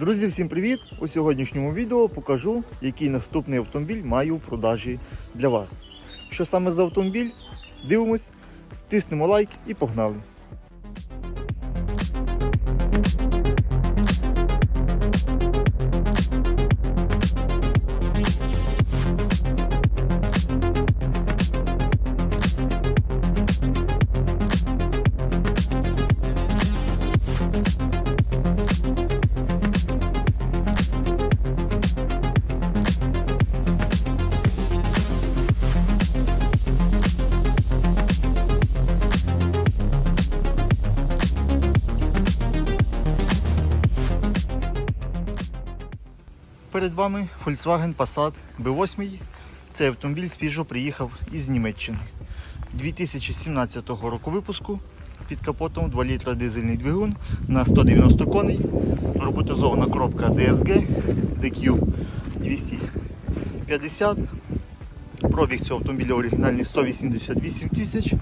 Друзі, всім привіт! У сьогоднішньому відео покажу, який наступний автомобіль маю в продажі для вас. Що саме за автомобіль? Дивимось, тиснемо лайк і погнали. Перед вами Volkswagen Passat B8. Цей автомобіль свіжо приїхав із Німеччини. 2017 року випуску під капотом 2 літра дизельний двигун на 190 коней. Роботизована коробка DSG DQ 250. Пробіг цього автомобіля оригінальний 188 тисяч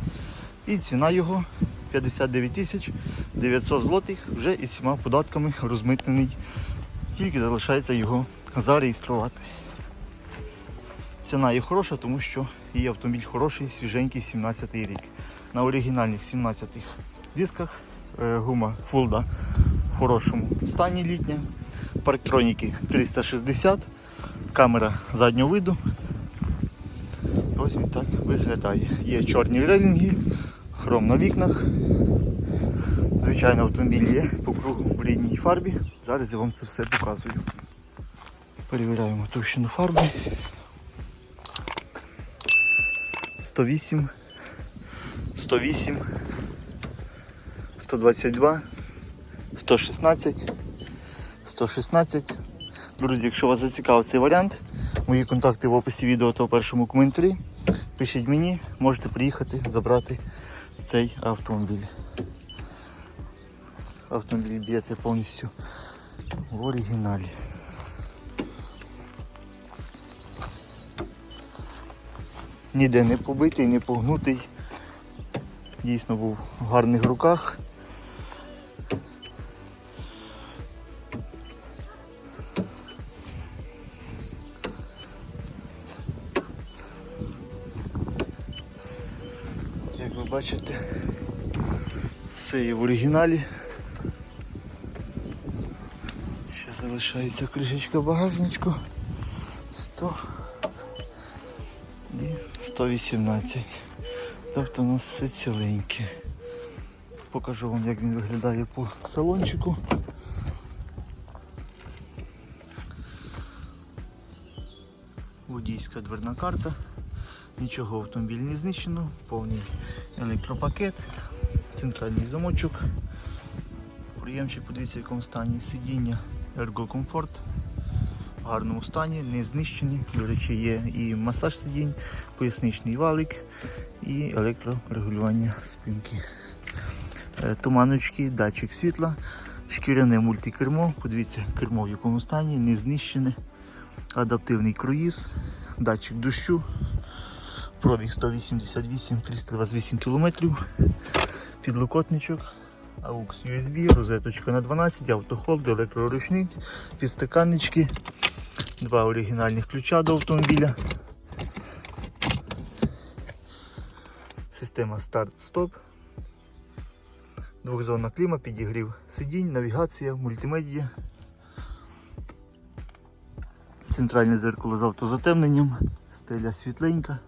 і ціна його 59 тисяч 900 злотих вже із всіма податками розмитнений. Тільки залишається його зареєструвати. Ціна є хороша, тому що її автомобіль хороший, свіженький, 17 рік. На оригінальних 17 дисках е, гума Фулда в хорошому стані літня. Парктроніки 360, камера заднього виду. Ось він так виглядає. Є чорні релінги, хром на вікнах. Звичайно, автомобіль є по кругу в рідній фарбі. Зараз я вам це все показую. Перевіряємо товщину фарби. 108, 108, 122, 116, 116. Друзі, якщо вас зацікавив цей варіант, мої контакти в описі відео та у першому коментарі. Пишіть мені, можете приїхати забрати цей автомобіль. Автомобіль б'ється повністю в оригіналі. Ніде не побитий, не погнутий. Дійсно був в гарних руках. Як ви бачите, все є в оригіналі. Ще залишається кришечка багажничку 100 і 118. Тобто у нас все ціленьке. Покажу вам, як він виглядає по салончику. Водійська дверна карта. Нічого в автомобілі не знищено, повний електропакет, центральний замочок. Приємчик, подивіться в якому стані сидіння Comfort в гарному стані, не знищені. До речі, є і масаж сидінь, поясничний валик і електрорегулювання спинки. Е, Туманочки, датчик світла, шкіряне мультикермо. Подивіться, кермо в якому стані, не знищене, адаптивний круїз, датчик дощу, пробіг 188 328 км, підлокотничок. AUX USB, розеточка на 12, автохолд, електроручник, підстаканнички, два оригінальних ключа до автомобіля. Система старт-стоп. Двохзонна кліма, підігрів сидінь, навігація, мультимедія. Центральне зеркало з автозатемненням, стеля світленька.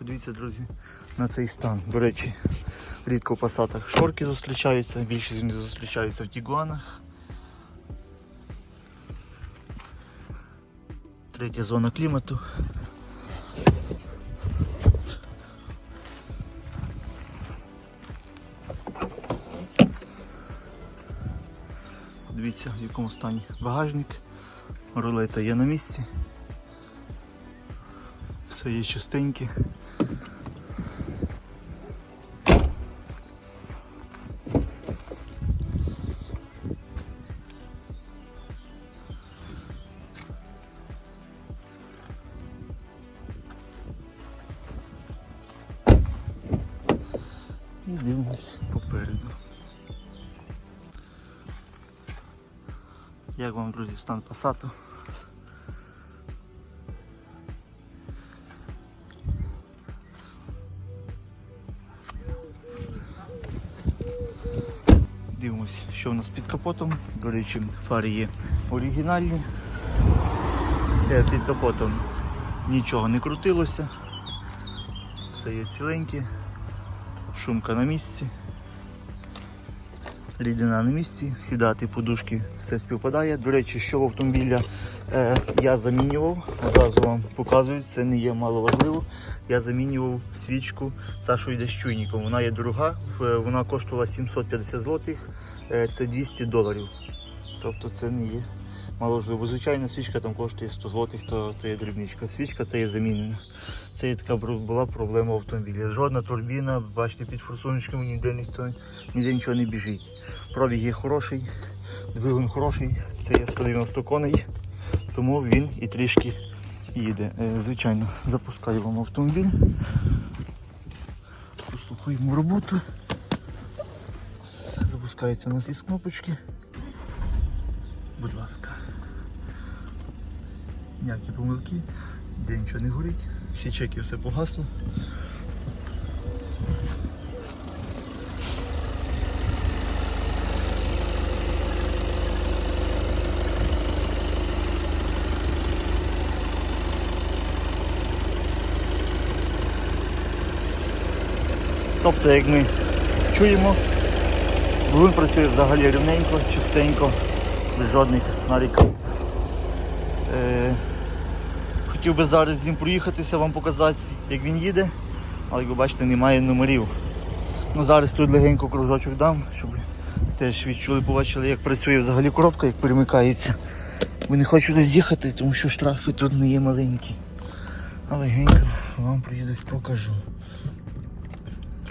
Подивіться, друзі, на цей стан. До речі, рідко в пасатах шорки зустрічаються, більшість вони зустрічаються в тігуанах. Третя зона клімату. Дивіться, в якому стані багажник. Рулета є на місці. Все є чистеньке. І дивимось попереду. Як вам, друзі, стан пасату? Капотом. До речі, фари є оригінальні. Е, Під капотом нічого не крутилося. Все є ціленьке. Шумка на місці. Рідина на місці, сідати, подушки, все співпадає. До речі, що в автомобіля е, я замінював, одразу вам показую, це не є маловажливо. Я замінював свічку Сашу йде з. Вона є дорога, вона коштувала 750 злотих, е, це 200 доларів. Тобто це не є мало важливо. Звичайна свічка там коштує 100 злотих, то, то є дрібничка. Свічка це є замінена. Це є така була проблема в автомобілі. Жодна турбіна, бачите, під форсуночками ніде ніхто ніде нічого не біжить. Пробіг є хороший, двигун хороший, це є 190 коней, тому він і трішки їде. Е, Звичайно, запускаю вам автомобіль. Послухаємо роботу. Запускається у нас із кнопочки. Будь ласка. Ніякі помилки, де нічого не горить, всі чеки все погасло. Тобто, як ми чуємо, двигун працює взагалі рівненько, чистенько, без жодних наріків. Е, хотів би зараз з ним проїхатися, вам показати, як він їде, але як ви бачите, немає номерів. Ну, зараз тут легенько кружочок дам, щоб теж відчули, побачили, як працює взагалі коробка, як перемикається. Бо не хочу десь їхати, тому що штрафи тут не є маленькі. А легенько вам приїдусь покажу.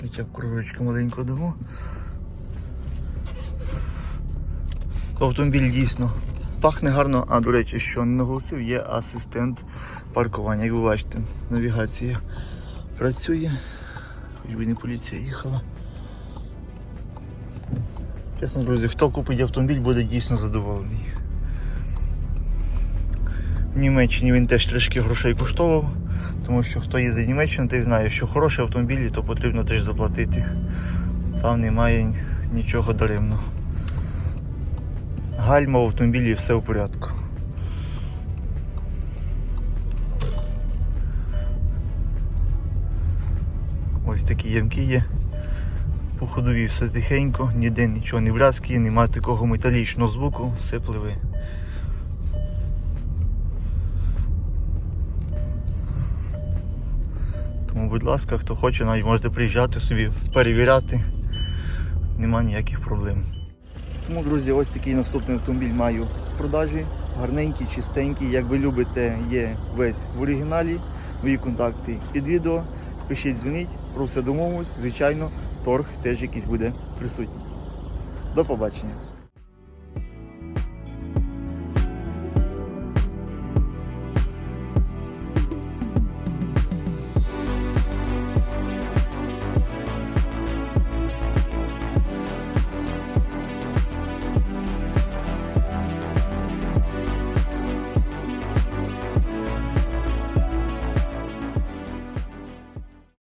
Хоча б кружочку маленько дамо. Автомобіль дійсно пахне гарно, а до речі, що не наголосив, є асистент паркування. Як ви бачите, навігація працює, хоч би не поліція їхала. Чесно, друзі, хто купить автомобіль, буде дійсно задоволений. В Німеччині він теж трішки грошей коштував, тому що хто їздить в Німеччину, той знає, що хороші автомобілі, то потрібно теж заплатити. Там немає нічого даремного. Гальма в автомобілі все в порядку. Ось такі ямки є. По ходові все тихенько, ніде нічого не брязкає, немає такого металічного звуку, все пливе. Тому, будь ласка, хто хоче, навіть можете приїжджати собі, перевіряти. Нема ніяких проблем. Тому, друзі, ось такий наступний автомобіль маю в продажі. Гарненький, чистенький. Як ви любите, є весь в оригіналі. Мої контакти під відео. Пишіть, дзвоніть, про все домовимось. Звичайно, торг теж якийсь буде присутній. До побачення.